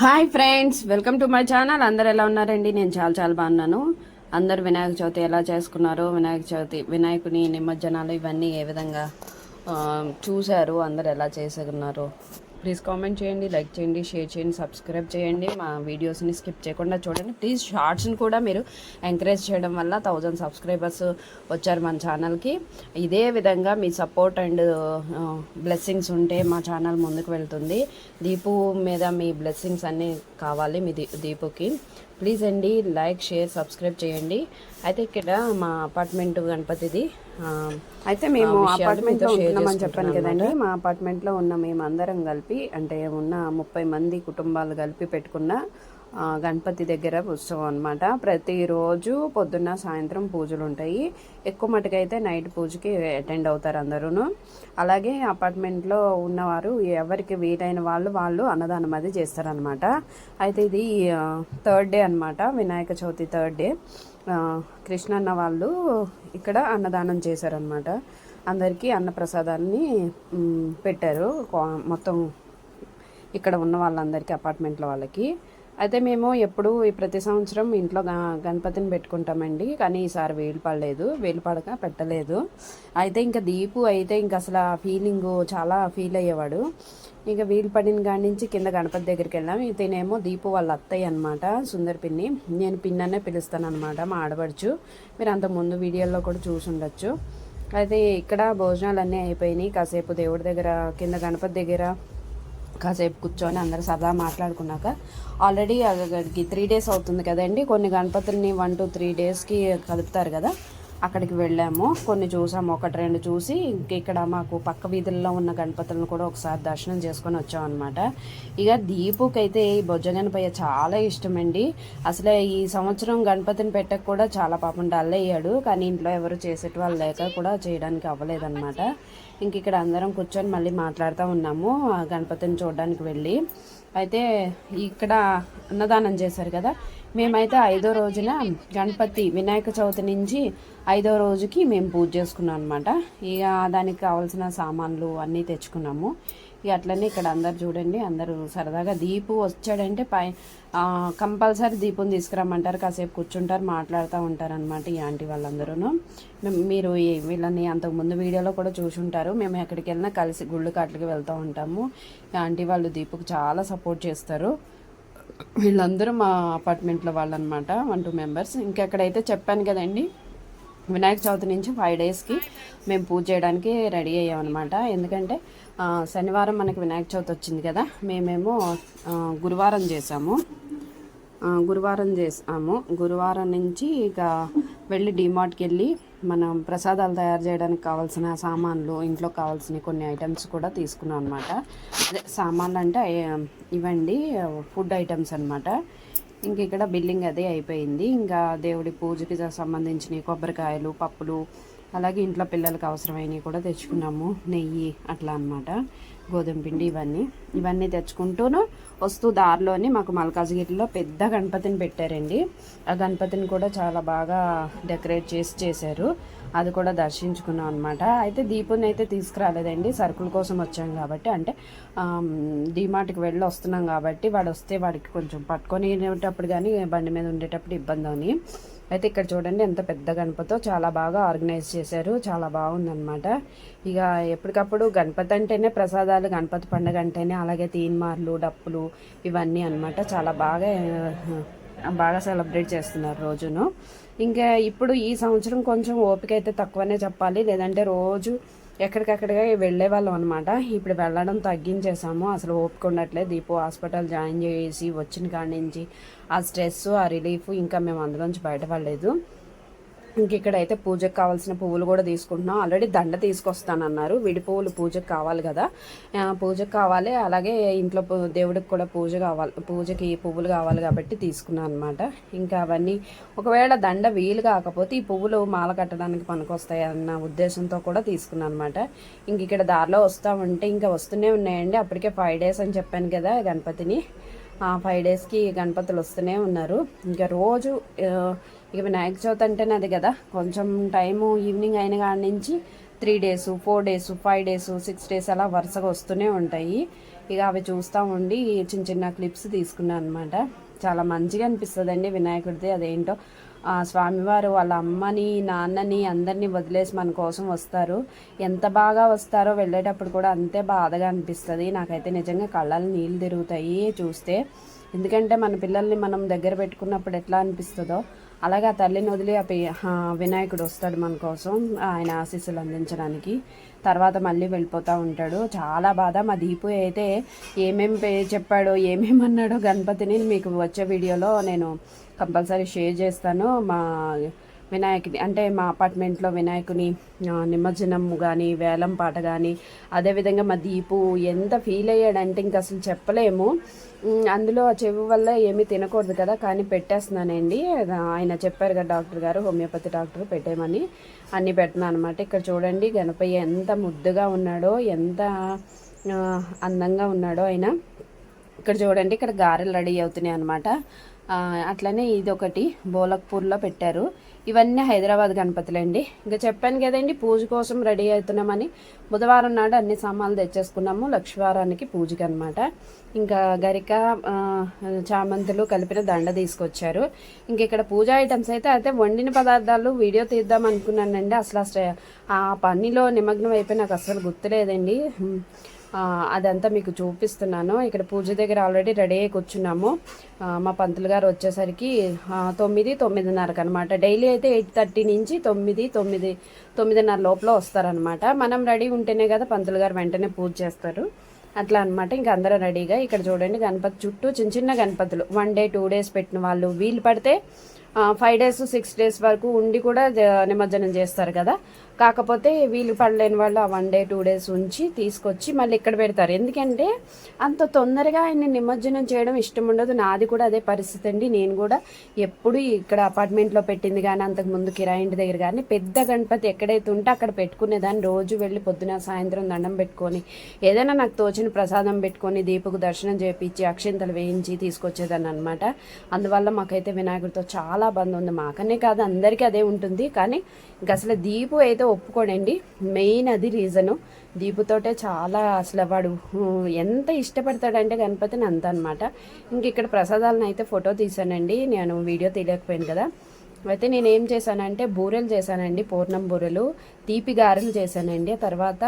Hi friends welcome to my channel. అందరు ఎలా ఉన్నారండి? నేను చాలా చాలా బాగున్నాను. అందరు వినాయక చవితి ఎలా చేసుకున్నారు వినాయక చవితి వినాయకుని నిమజ్జనాలు ఇవన్నీ ఏ విధంగా చూశారు? అందరు ఎలా చేసుకున్నారు ప్లీజ్ కామెంట్ చేయండి లైక్ చేయండి షేర్ చేయండి సబ్స్క్రైబ్ చేయండి. మా వీడియోస్ని స్కిప్ చేయకుండా చూడండి. ప్లీజ్ షార్ట్స్ని కూడా మీరు ఎంకరేజ్ చేయడం వల్ల థౌజండ్ సబ్స్క్రైబర్స్ వచ్చారు మన ఛానల్కి ఇదే విధంగా మీ సపోర్ట్ అండ్ బ్లెస్సింగ్స్ ఉంటే మా ఛానల్ ముందుకు వెళ్తుంది. దీపు మీద మీ బ్లెస్సింగ్స్ అన్నీ కావాలి మీ దీ దీపుకి. ప్లీజ్ అండి లైక్ షేర్ సబ్స్క్రైబ్ చేయండి. అయితే ఇక్కడ మా అపార్ట్మెంట్ గణపతిది. అయితే మేము ఆ విషయాలు అపార్ట్మెంట్లో మీతో షేర్ ఉంటున్నామని చెప్పాను కదండి. మా అపార్ట్మెంట్లో ఉన్న మేము అందరం కలిపి అంటే ఉన్న ముప్పై మంది కుటుంబాలు కలిపి పెట్టుకున్న గణపతి దగ్గర ఉత్సవం అనమాట ప్రతిరోజు పొద్దున్న సాయంత్రం పూజలు ఉంటాయి. ఎక్కువ మటుకైతే నైట్ పూజకి అటెండ్ అవుతారు అందరూను. అలాగే అపార్ట్మెంట్లో ఉన్నవారు ఎవరికి వీలైన వాళ్ళు వాళ్ళు అన్నదానం అది చేస్తారనమాట అయితే ఇది థర్డ్ డే అనమాట వినాయక చవితి థర్డ్ డే. కృష్ణ కృష్ణన్న వాళ్ళు ఇక్కడ అన్నదానం చేశారనమాట అందరికీ అన్నప్రసాదాన్ని పెట్టారు. మొత్తం ఇక్కడ ఉన్న వాళ్ళందరికీ అపార్ట్మెంట్లో వాళ్ళకి. అయితే మేము ఎప్పుడు ప్రతి సంవత్సరం ఇంట్లో గ- గణపతిని పెట్టుకుంటామండి. కానీ ఈసారి వేలు పడలేదు. వేలు పడక పెట్టలేదు. అయితే ఇంకా దీపు అయితే ఇంకా అసలు ఆ ఫీలింగ్ చాలా ఫీల్ అయ్యేవాడు. ఇంకా వీలు పడిన కాడి నుంచి కింద గణపతి దగ్గరికి వెళ్ళాం. ఇతనేమో దీపు వాళ్ళ అత్తయ్య అనమాట సుందర్ పిన్ని. నేను పిన్ అనే పిలుస్తాను అనమాట మా ఆడపడుచు. మీరు అంత ముందు వీడియోలో కూడా చూసి ఉండొచ్చు. అయితే ఇక్కడ భోజనాలు అన్నీ అయిపోయినాయి. కాసేపు దేవుడి దగ్గర కింద గణపతి దగ్గర కాసేపు కూర్చొని అందరు సరదా మాట్లాడుకున్నాక ఆల్రెడీ త్రీ డేస్ అవుతుంది కదండి. కొన్ని గణపతుల్ని వన్ టు త్రీ డేస్కి కలుపుతారు కదా. అక్కడికి వెళ్ళాము. కొన్ని చూసాము. ఒకటి రెండు చూసి ఇంక ఇక్కడ మాకు పక్క వీధుల్లో ఉన్న గణపతులను కూడా ఒకసారి దర్శనం చేసుకొని వచ్చాం అనమాట ఇక దీపుకైతే ఈ బొజ్జ చాలా ఇష్టమండి. అసలే ఈ సంవత్సరం గణపతిని పెట్టక కూడా చాలా పాపం డల్ అయ్యాడు. కానీ ఇంట్లో ఎవరు చేసేటి వాళ్ళు లేక కూడా చేయడానికి అవ్వలేదన్నమాట. ఇంక ఇక్కడ అందరం కూర్చొని మళ్ళీ మాట్లాడుతూ ఉన్నాము ఆ గణపతిని చూడడానికి వెళ్ళి. అయితే ఇక్కడ అన్నదానం చేశారు కదా. మేమైతే ఐదో రోజున గణపతి వినాయక చవితి నుంచి ఐదో రోజుకి మేము పూజ చేసుకున్నాం అనమాట ఇక దానికి కావాల్సిన సామాన్లు అన్నీ తెచ్చుకున్నాము. ఇక అట్లనే ఇక్కడ అందరు చూడండి అందరూ సరదాగా దీపు వచ్చాడంటే పై కంపల్సరీ దీపం తీసుకురమ్మంటారు. కాసేపు కూర్చుంటారు మాట్లాడుతూ ఉంటారు అనమాట ఈ ఆంటీ వాళ్ళందరూ మీరు వీళ్ళని అంతకుముందు వీడియోలో కూడా చూసి ఉంటారు. మేము ఎక్కడికి వెళ్ళినా కలిసి గుళ్ళు కాట్లకి వెళ్తూ ఉంటాము. ఈ ఆంటీ వాళ్ళు దీపుకు చాలా సపోర్ట్ చేస్తారు. వీళ్ళందరూ మా అపార్ట్మెంట్లో వాళ్ళనమాట వన్ టూ మెంబర్స్. ఇంకెక్కడైతే చెప్పాను కదండి వినాయక చవితి నుంచి ఫైవ్ డేస్కి మేము పూజ చేయడానికి రెడీ అయ్యామన్నమాట. ఎందుకంటే శనివారం మనకి వినాయక చవితి వచ్చింది కదా మేమేమో గురువారం చేసాము గురువారం చేసాము. గురువారం నుంచి ఇక వెళ్ళి డిమార్ట్కి వెళ్ళి మనం ప్రసాదాలు తయారు చేయడానికి కావాల్సిన సామాన్లు ఇంట్లో కావాల్సిన కొన్ని ఐటమ్స్ కూడా తీసుకున్నాం అనమాట అదే సామాన్లు అంటే ఇవండి ఫుడ్ ఐటమ్స్ అనమాట ఇంక ఇక్కడ బిల్లింగ్ అదే అయిపోయింది. ఇంకా దేవుడి పూజకి సంబంధించిన కొబ్బరికాయలు పప్పులు అలాగే ఇంట్లో పిల్లలకి అవసరమైనవి కూడా తెచ్చుకున్నాము. నెయ్యి అట్లా అనమాట గోధుమ పిండి ఇవన్నీ. ఇవన్నీ తెచ్చుకుంటూను వస్తూ దారిలోని మాకు మల్కాజ్గిరిలో పెద్ద గణపతిని పెట్టారండి. ఆ గణపతిని కూడా చాలా బాగా డెకరేట్ చేసి చేశారు. అది కూడా దర్శించుకున్నాం అనమాట అయితే దీపుని అయితే తీసుకురాలేదండి. సరుకుల కోసం వచ్చాం కాబట్టి అంటే డిమార్ట్కి వెళ్ళి వస్తున్నాం కాబట్టి వాడు వస్తే వాడికి కొంచెం పట్టుకొని ఉండేటప్పుడు కానీ బండి మీద ఉండేటప్పుడు ఇబ్బంది అని అయితే ఇక్కడ చూడండి ఎంత పెద్ద గణపతో చాలా బాగా ఆర్గనైజ్ చేశారు. చాలా బాగుందన్నమాట. ఇక ఎప్పటికప్పుడు గణపతి అంటేనే ప్రసాదాలు గణపతి పండుగ అంటేనే అలాగే తీన్మార్లు డప్పులు ఇవన్నీ అన్నమాట. చాలా బాగా బాగా సెలబ్రేట్ చేస్తున్నారు రోజును. ఇంకా ఇప్పుడు ఈ సంవత్సరం కొంచెం ఓపిక అయితే తక్కువనే చెప్పాలి. లేదంటే రోజు ఎక్కడికక్కడిగా వెళ్ళే వాళ్ళం అనమాట ఇప్పుడు వెళ్ళడం తగ్గించేసాము. అసలు ఓపిక ఉండట్లేదు. దీపు హాస్పిటల్ జాయిన్ చేసి వచ్చిన కాడి నుంచి ఆ స్ట్రెస్ ఆ రిలీఫ్ ఇంకా మేము అందులోంచి బయటపడలేదు. ఇంక ఇక్కడైతే పూజకు కావాల్సిన పువ్వులు కూడా తీసుకుంటున్నాం. ఆల్రెడీ దండ తీసుకొస్తానన్నారు. విడి పువ్వులు పూజకు కావాలి కదా. పూజకు కావాలి. అలాగే ఇంట్లో దేవుడికి కూడా పూజ కావాలి. పూజకి పువ్వులు కావాలి కాబట్టి తీసుకున్నాను అనమాట ఇంకా అవన్నీ ఒకవేళ దండ వీలు కాకపోతే ఈ పువ్వులు మాల కట్టడానికి పనికొస్తాయి అన్న ఉద్దేశంతో కూడా తీసుకున్నాను అనమాట ఇంక ఇక్కడ దారిలో వస్తూ ఉంటే ఇంకా వస్తూనే ఉన్నాయండి. అప్పటికే ఫైవ్ డేస్ అని చెప్పాను కదా గణపతిని. ఫైవ్ డేస్కి గణపతులు వస్తూనే ఉన్నారు. ఇంకా రోజు ఇక వినాయక చవితి అంటేనే అది కదా. కొంచెం టైము ఈవినింగ్ అయిన కాడి నుంచి three days four days five days six days అలా వరుసగా వస్తూనే ఉంటాయి. ఇక అవి చూస్తూ ఉండి చిన్న చిన్న క్లిప్స్ తీసుకున్నాను అనమాట చాలా మంచిగా అనిపిస్తుందండి వినాయకుడిది. అదేంటో స్వామివారు వాళ్ళ అమ్మని నాన్నని అందరినీ వదిలేసి మన కోసం వస్తారు. ఎంత బాగా వస్తారో వెళ్ళేటప్పుడు కూడా అంతే బాధగా అనిపిస్తుంది. నాకైతే నిజంగా కళ్ళలు నీళ్ళు తిరుగుతాయి చూస్తే. ఎందుకంటే మన పిల్లల్ని మనం దగ్గర పెట్టుకున్నప్పుడు ఎట్లా అనిపిస్తుందో అలాగే ఆ తల్లిని వదిలి ఆ వినాయకుడు వస్తాడు మన కోసం ఆయన ఆశీస్సులు అందించడానికి. తర్వాత మళ్ళీ వెళ్ళిపోతూ ఉంటాడు. చాలా బాధ. మా దీపు అయితే ఏమేమి చెప్పాడో ఏమేమి అన్నాడో గణపతిని మీకు వచ్చే వీడియోలో నేను కంపల్సరీ షేర్ చేస్తాను. మా వినాయకుని అంటే మా అపార్ట్మెంట్లో వినాయకుని నిమజ్జనం కానీ వేలం పాట కానీ అదేవిధంగా మా దీపు ఎంత ఫీల్ అయ్యాడంటే ఇంక అసలు చెప్పలేము. అందులో ఆ చెవి వల్ల ఏమీ తినకూడదు కదా కానీ పెట్టేస్తున్నానండి. ఆయన చెప్పారు కదా డాక్టర్ గారు హోమియోపతి డాక్టర్ పెట్టేయమని. అన్నీ పెడుతున్నాను అనమాట ఇక్కడ చూడండి గణపయ్య ఎంత ముద్దుగా ఉన్నాడో ఎంత అందంగా ఉన్నాడో ఆయన. ఇక్కడ చూడండి ఇక్కడ గారెలు రెడీ అవుతున్నాయి అనమాట అట్లనే ఇది ఒకటి బోలక్పూర్లో పెట్టారు. ఇవన్నీ హైదరాబాద్ గణపతులండి ఇంకా చెప్పాను కదండి పూజ కోసం రెడీ అవుతున్నామని. బుధవారం నాడు అన్ని సామాన్లు తెచ్చేసుకున్నాము లక్ష్మీవారానికి పూజకి అనమాట ఇంకా గరిక చామంతులు కలిపిన దండ తీసుకొచ్చారు. ఇంక ఇక్కడ పూజ ఐటమ్స్ అయితే అయితే వండిన పదార్థాలు వీడియో తీద్దాం అనుకున్నానండి. అసలు అసలు ఆ పనిలో నిమగ్నం అయిపోయి నాకు అసలు గుర్తులేదండి. అదంతా మీకు చూపిస్తున్నాను. ఇక్కడ పూజ దగ్గర ఆల్రెడీ రెడీ అయ్యి కూర్చున్నాము. మా పంతులు గారు వచ్చేసరికి తొమ్మిది తొమ్మిదిన్నరకు అనమాట డైలీ అయితే ఎయిట్ థర్టీ నుంచి తొమ్మిది తొమ్మిది తొమ్మిదిన్నర లోపల వస్తారనమాట మనం రెడీ ఉంటేనే కదా పంతులు గారు వెంటనే పూజ చేస్తారు. అట్లా అనమాట ఇంక అందరూ రెడీగా ఇక్కడ చూడండి గణపతి చుట్టూ చిన్న చిన్న గణపతులు. వన్ డే టూ డేస్ పెట్టిన వాళ్ళు. వీలు పడితే ఫైవ్ డేస్ సిక్స్ డేస్ వరకు ఉండి కూడా నిమజ్జనం చేస్తారు కదా. కాకపోతే వీలు పడలేని వాళ్ళు ఆ వన్ డే టూ డేస్ ఉంచి తీసుకొచ్చి మళ్ళీ ఇక్కడ పెడతారు. ఎందుకంటే అంత తొందరగా ఆయన్ని నిమజ్జనం చేయడం ఇష్టం ఉండదు. నాది కూడా అదే పరిస్థితి అండి. నేను కూడా ఎప్పుడు ఇక్కడ అపార్ట్మెంట్లో పెట్టింది కానీ అంతకు ముందు కిరాయింటి దగ్గర కానీ పెద్ద గణపతి ఎక్కడైతే ఉంటే అక్కడ పెట్టుకునేదాన్ని రోజు వెళ్ళి పొద్దున సాయంత్రం దండం పెట్టుకొని ఏదైనా నాకు తోచిన ప్రసాదం పెట్టుకొని దీపకు దర్శనం చేపించి అక్షింతలు వేయించి తీసుకొచ్చేదాన్ని అనమాట అందువల్ల మాకైతే వినాయకుడితో చాలా బంధం ఉంది మాకనే కాదు అందరికీ అదే ఉంటుంది. కానీ ఇంక అసలు దీపు అయితే ఒప్పుకోడండి. మెయిన్ అది రీజను. దీపుతోటే చాలా అసలు వాడు ఎంత ఇష్టపడతాడంటే గణపతిని అంత అనమాట ఇంక ఇక్కడ ప్రసాదాలను అయితే ఫోటో తీశానండి. నేను వీడియో తీయలేకపోయాను కదా. అయితే నేను ఏం చేశానంటే బూరెలు చేశానండి పూర్ణం బూరెలు తీపి గారెలు చేశానండి. తర్వాత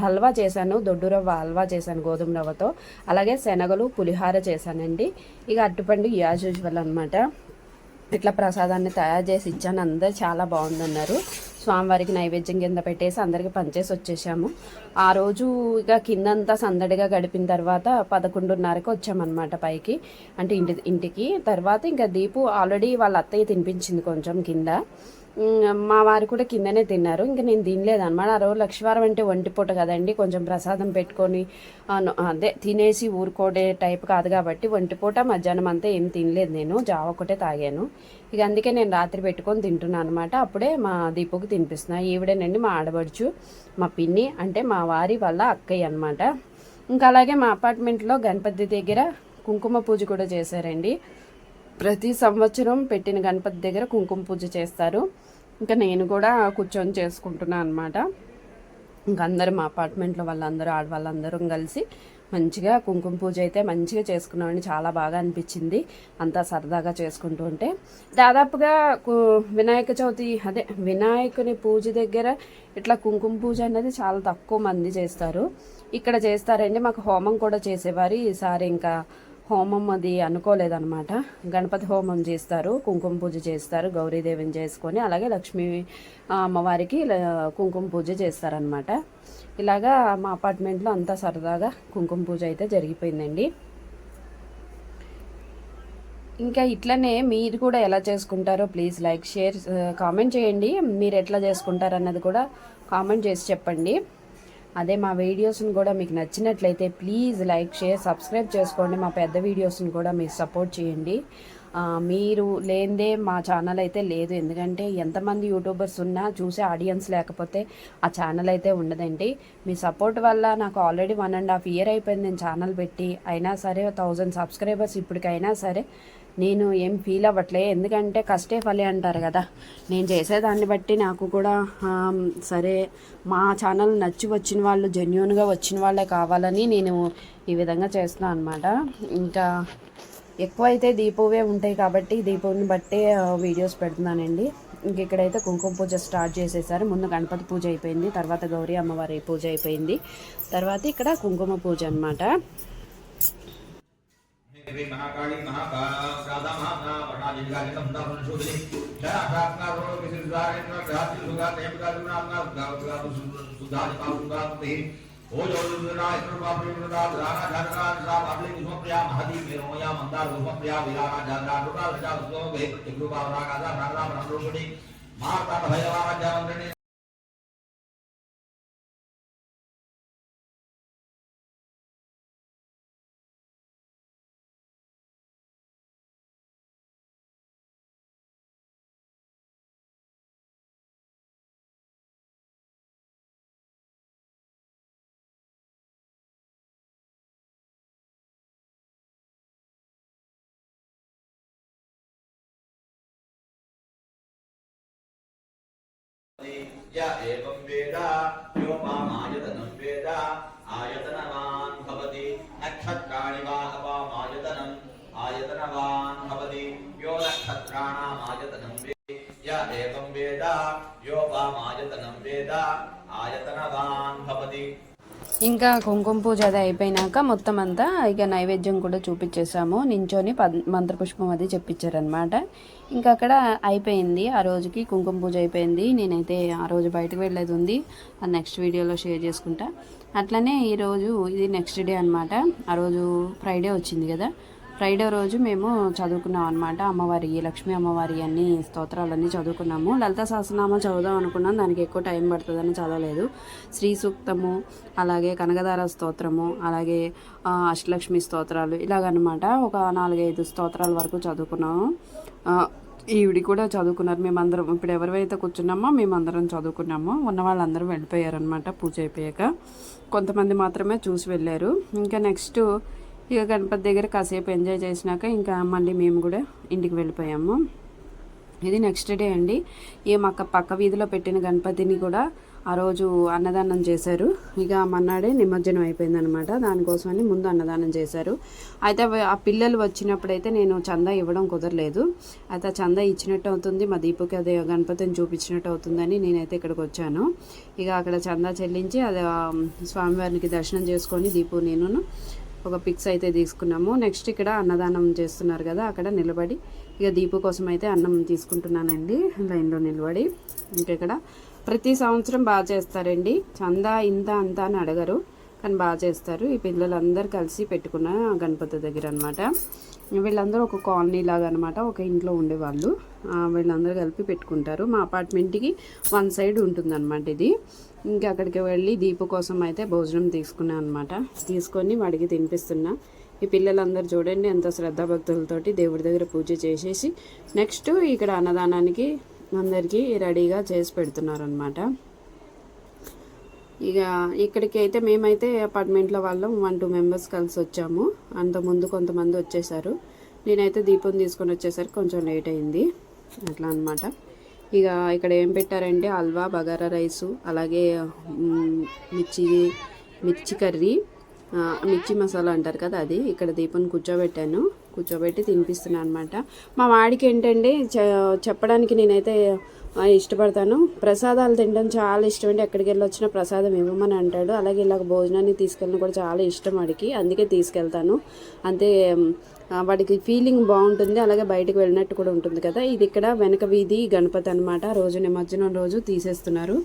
హల్వా చేశాను దొడ్డు రవ్వ హల్వా చేశాను గోధుమ రవ్వతో. అలాగే శనగలు పులిహార చేశానండి. ఇక అట్టుపండు యాజ్ యూజువల్ అనమాట ఇట్లా ప్రసాదాన్ని తయారు చేసి ఇచ్చాను. అందరు చాలా బాగుందన్నారు. స్వామివారికి నైవేద్యం కింద పెట్టేసి అందరికి పనిచేసి వచ్చేసాము. ఆ రోజు ఇక కిందంతా సందడిగా గడిపిన తర్వాత పదకొండున్నరకు వచ్చామన్నమాట పైకి. అంటే ఇంటి ఇంటికి. తర్వాత ఇంకా దీపు ఆల్రెడీ వాళ్ళ అత్తయ్య తినిపించింది కొంచెం కింద. మా వారు కూడా కిందనే తిన్నారు. ఇంకా నేను తినలేదన్నమాట. ఆ రోజు లక్షవారం అంటే ఒంటిపూట కదండి. కొంచెం ప్రసాదం పెట్టుకొని అదే తినేసి ఊరుకోడే టైప్ కాదు కాబట్టి ఒంటిపూట మధ్యాహ్నం అంతా ఏం తినలేదు నేను. జావ ఒకటే తాగాను. ఇక అందుకే నేను రాత్రి పెట్టుకొని తింటున్నాను అనమాట అప్పుడే మా దీపుకు తినిపిస్తున్నా. ఈవిడేనండి మా ఆడబడుచు మా పిన్ని అంటే మా వారి వాళ్ళ అక్కయ్య అనమాట ఇంకా అలాగే మా అపార్ట్మెంట్లో గణపతి దగ్గర కుంకుమ పూజ కూడా చేశారండి. ప్రతి సంవత్సరం పెట్టిన గణపతి దగ్గర కుంకుమ పూజ చేస్తారు. ఇంకా నేను కూడా కూర్చొని చేసుకుంటున్నాను అనమాట ఇంకా అందరూ మా అపార్ట్మెంట్లో వాళ్ళందరూ ఆడవాళ్ళందరం కలిసి మంచిగా కుంకుమ పూజ అయితే మంచిగా చేసుకున్నామండి. చాలా బాగా అనిపించింది. అంతా సరదాగా చేసుకుంటూ ఉంటే. దాదాపుగా కు- వినాయక చవితి అదే వినాయకుని పూజ దగ్గర ఇట్లా కుంకుమ పూజ అనేది చాలా తక్కువ మంది చేస్తారు. ఇక్కడ చేస్తారండి. మాకు హోమం కూడా చేసేవారు. ఈసారి ఇంకా హోమం అది అనుకోలేదన్నమాట. గణపతి హోమం చేస్తారు కుంకుమ పూజ చేస్తారు గౌరీదేవిని చేసుకొని అలాగే లక్ష్మీ అమ్మవారికి కుంకుమ పూజ చేస్తారనమాట ఇలాగా మా అపార్ట్మెంట్లో అంతా సరదాగా కుంకుమ పూజ అయితే జరిగిపోయిందండి. ఇంకా ఇట్లనే మీరు కూడా ఎలా చేసుకుంటారో ప్లీజ్ లైక్ షేర్ కామెంట్ చేయండి. మీరు ఎట్లా చేసుకుంటారు అన్నది కూడా కామెంట్ చేసి చెప్పండి. అదే మా వీడియోస్ని కూడా మీకు నచ్చినట్లయితే ప్లీజ్ లైక్ షేర్ సబ్స్క్రైబ్ చేసుకోండి. మా పెద్ద వీడియోస్ని కూడా మీరు సపోర్ట్ చేయండి. మీరు లేనిదే మా ఛానల్ అయితే లేదు. ఎందుకంటే ఎంతమంది యూట్యూబర్స్ ఉన్నా చూసే ఆడియన్స్ లేకపోతే ఆ ఛానల్ అయితే ఉండదండి. మీ సపోర్ట్ వల్ల నాకు already one and half year అయిపోయింది నేను ఛానల్ పెట్టి. అయినా సరే థౌజండ్ సబ్స్క్రైబర్స్ ఇప్పటికైనా సరే నేను ఏం ఫీల్ అవ్వట్లే. ఎందుకంటే కష్టే ఫలి అంటారు కదా. నేను చేసేదాన్ని బట్టి నాకు కూడా సరే మా ఛానల్ నచ్చి వచ్చిన వాళ్ళు జెన్యున్గా వచ్చిన వాళ్ళే కావాలని నేను ఈ విధంగా చేస్తున్నాను అనమాట ఇంకా ఎక్కువ అయితే దీపువే ఉంటాయి కాబట్టి దీపుని బట్టే వీడియోస్ పెడుతున్నానండి. ఇంక ఇక్కడైతే కుంకుమ పూజ స్టార్ట్ చేసేసారు. ముందు గణపతి పూజ అయిపోయింది. తర్వాత గౌరీ అమ్మవారి పూజ అయిపోయింది. తర్వాత ఇక్కడ కుంకుమ పూజ అనమాట महाकाली महाकादा महाना वर्णाधिका निकंदा पुनशोधने शरा प्रार्थना रोड के सिरदार इंद्र ग्राति सुगा नेम का दुना अपना सुगा सुधा का तो सुगा तो ते ओ जो दुना इंद्र बाप रे दुना राणा धरका रा बाबले कुसुम प्रिया महदी मेरो या मंदार कुसुम प्रिया विराणा जादा दुना राजा उसको भे प्रतिगुरु बावरा का रा राम राम रोशनी मारता भयवा राजा वंदने ప్రవర్తి య వేద యో వేద ఆయతనవాన్ భవతి నక్షత్రాణి వా ఆయతనవాన్ భవతి యో నక్షత్రాణమాయతనం ఆయతనం వేద యో వేద ఆయతనవాన్ భవతి ఇంకా కుంకుమ పూజ అది అయిపోయినాక మొత్తం అంతా ఇక నైవేద్యం కూడా చూపించేసాము. నించొని పద్ మంత్రపుష్పం అది చెప్పించారనమాట ఇంకా అక్కడ అయిపోయింది. ఆ రోజుకి కుంకుమ పూజ అయిపోయింది. నేనైతే ఆ రోజు బయటకు వెళ్ళేది ఉంది. అది నెక్స్ట్ వీడియోలో షేర్ చేసుకుంటా. అట్లనే ఈరోజు ఇది నెక్స్ట్ డే అనమాట ఆ రోజు ఫ్రైడే వచ్చింది కదా. ఫ్రైడే రోజు మేము చదువుకున్నాం అనమాట అమ్మవారి లక్ష్మీ అమ్మవారి అన్ని స్తోత్రాలన్నీ చదువుకున్నాము. లలిత సహస్రనామం చదువుదాం అనుకున్నాం. దానికి ఎక్కువ టైం పడుతుందని చదవలేదు. శ్రీ సూక్తము అలాగే కనకదార స్తోత్రము అలాగే అష్టలక్ష్మి స్తోత్రాలు ఇలాగనమాట ఒక నాలుగైదు స్తోత్రాల వరకు చదువుకున్నాము. ఈవిడి కూడా చదువుకున్నారు. మేమందరం ఇప్పుడు ఎవరైతే కూర్చున్నామో మేమందరం చదువుకున్నాము. ఉన్న వాళ్ళందరూ వెళ్ళిపోయారనమాట పూజ అయిపోయాక కొంతమంది మాత్రమే చూసి వెళ్ళారు. ఇంకా నెక్స్ట్ ఇక గణపతి దగ్గర కాసేపు ఎంజాయ్ చేసినాక ఇంకా మళ్ళీ మేము కూడా ఇంటికి వెళ్ళిపోయాము. ఇది నెక్స్ట్ డే అండి. ఈ మక్క పక్క వీధిలో పెట్టిన గణపతిని కూడా ఆ రోజు అన్నదానం చేశారు. ఇక మన్నాడే నిమజ్జనం అయిపోయింది అనమాట దానికోసమని ముందు అన్నదానం చేశారు. అయితే ఆ పిల్లలు వచ్చినప్పుడైతే నేను చందా ఇవ్వడం కుదరలేదు. అయితే ఆ చందా ఇచ్చినట్టు అవుతుంది. మా దీపుకి అదే గణపతిని చూపించినట్టు అవుతుందని నేనైతే ఇక్కడికి వచ్చాను. ఇక అక్కడ చందా చెల్లించి అది స్వామివారికి దర్శనం చేసుకొని దీపు నేను ఒక పిక్స్ అయితే తీసుకున్నాము. నెక్స్ట్ ఇక్కడ అన్నదానం చేస్తున్నారు కదా అక్కడ నిలబడి. ఇక దీపు కోసం అయితే అన్నం తీసుకుంటున్నానండి లైన్లో నిలబడి. ఇంకెక్కడ ప్రతి సంవత్సరం బాగా చేస్తారండి. చందా ఇంత అంత అని అడగరు. కానీ బాగా చేస్తారు. ఈ పిల్లలందరూ కలిసి పెట్టుకున్న గణపతి దగ్గర అనమాట వీళ్ళందరూ ఒక కాలనీ లాగా అనమాట ఒక ఇంట్లో ఉండేవాళ్ళు. వీళ్ళందరూ కలిపి పెట్టుకుంటారు. మా అపార్ట్మెంట్కి వన్ సైడ్ ఉంటుందన్నమాట ఇది. ఇంకా అక్కడికి వెళ్ళి దీపు కోసం అయితే భోజనం తీసుకున్నాను అనమాట తీసుకొని వాడికి తినిపిస్తున్నా. ఈ పిల్లలందరూ చూడండి ఎంత శ్రద్ధాభక్తులతోటి దేవుడి దగ్గర పూజ చేసేసి నెక్స్ట్ ఇక్కడ అన్నదానానికి అందరికీ రెడీగా చేసి పెడుతున్నారు అనమాట ఇక ఇక్కడికి అయితే మేమైతే అపార్ట్మెంట్లో వాళ్ళం వన్ టూ మెంబర్స్ కలిసి వచ్చాము. అంతకుముందు కొంతమంది వచ్చేసారు. నేనైతే దీపం తీసుకొని వచ్చేసరికి కొంచెం లేట్ అయింది. అట్లా అనమాట ఇక ఇక్కడ ఏం పెట్టారంటే హల్వా బగారా రైసు అలాగే మిర్చి మిర్చి కర్రీ మిర్చి మసాలా అంటారు కదా అది. ఇక్కడ దీపం కూర్చోబెట్టాను. కూర్చోబెట్టి తినిపిస్తున్నాను అనమాట మా వాడికి ఏంటంటే చెప్పడానికి నేనైతే ఇష్టపడతాను. ప్రసాదాలు తినడం చాలా ఇష్టం అండి ఎక్కడికి వెళ్ళి వచ్చినా ప్రసాదం ఇవ్వమని అంటాడు. అలాగే ఇలాగ భోజనాన్ని తీసుకెళ్ళడం కూడా చాలా ఇష్టం వాడికి. అందుకే తీసుకెళ్తాను. అంతే వాడికి ఫీలింగ్ బాగుంటుంది. అలాగే బయటకు వెళ్ళినట్టు కూడా ఉంటుంది కదా. ఇది ఇక్కడ వెనక వీధి గణపతి అనమాట రోజు నిమజ్జనం రోజు తీసేస్తున్నారు.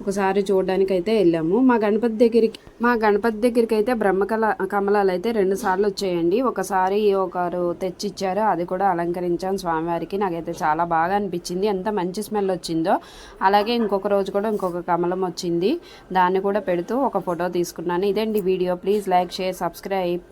ఒకసారి చూడడానికి అయితే వెళ్ళాము. మా గణపతి దగ్గరికి మా గణపతి దగ్గరికి అయితే బ్రహ్మకళ కమలాలు అయితే రెండు సార్లు వచ్చాయండి. ఒకసారి ఒకరు తెచ్చిచ్చారు. అది కూడా అలంకరించాను స్వామివారికి. నాకైతే చాలా బాగా అనిపించింది. ఎంత మంచి స్మెల్ వచ్చిందో. అలాగే ఇంకొక రోజు కూడా ఇంకొక కమలం వచ్చింది. దాన్ని కూడా పెడుతూ ఒక ఫోటో తీసుకున్నాను. ఇదండి video. Please like share subscribe.